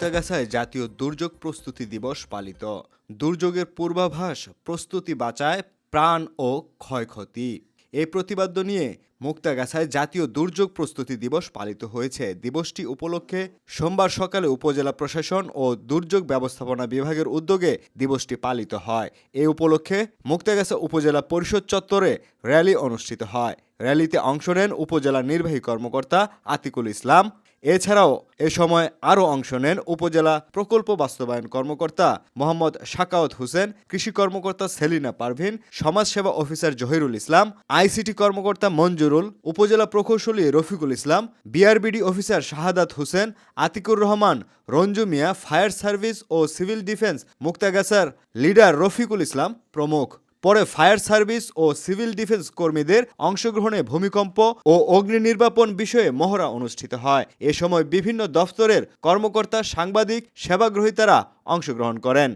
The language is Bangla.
মুক্তাগাছায় জাতীয় দুর্যোগ প্রস্তুতি দিবস পালিত। দুর্যোগের পূর্বাভাস, প্রস্তুতি বাঁচায় প্রাণ ও ক্ষয়ক্ষতি। এই প্রতিবাদ্য নিয়ে মুক্তাগাছায় জাতীয় দুর্যোগ প্রস্তুতি দিবস পালিত হয়েছে। দিবসটি উপলক্ষে সোমবার সকালে উপজেলা প্রশাসন ও দুর্যোগ ব্যবস্থাপনা বিভাগের উদ্যোগে দিবসটি পালিত হয়। এই উপলক্ষে মুক্তাগাছা উপজেলা পরিষদ চত্বরে র্যালি অনুষ্ঠিত হয়। র্যালিতে অংশ নেন উপজেলা নির্বাহী কর্মকর্তা আতিকুল ইসলাম এছাড়াও এ সময় আরও অংশ নেন উপজেলা প্রকল্প বাস্তবায়ন কর্মকর্তা মোহাম্মদ শাকাওয়াত হোসেন, কৃষি কর্মকর্তা সেলিনা পারভিন, সমাজসেবা অফিসার জহিরুল ইসলাম, আইসিটি কর্মকর্তা মঞ্জুরুল, উপজেলা প্রকৌশলী Rafiqul Islam, BRBD officer Shahadat Hossain, Atiqur Rahman, Ranju Mia, fire service ও সিভিল ডিফেন্স মুক্তাগাছার লিডার রফিকুল ইসলাম প্রমুখ। পরে ফায়ার সার্ভিস ও সিভিল ডিফেন্স কর্মীদের অংশগ্রহণে ভূমিকম্প ও অগ্নি নির্বাপন বিষয়ে মহড়া অনুষ্ঠিত হয়। এ সময় বিভিন্ন দফতরের কর্মকর্তা, সাংবাদিক সেবাগ্রহীতারা অংশগ্রহণ করেন।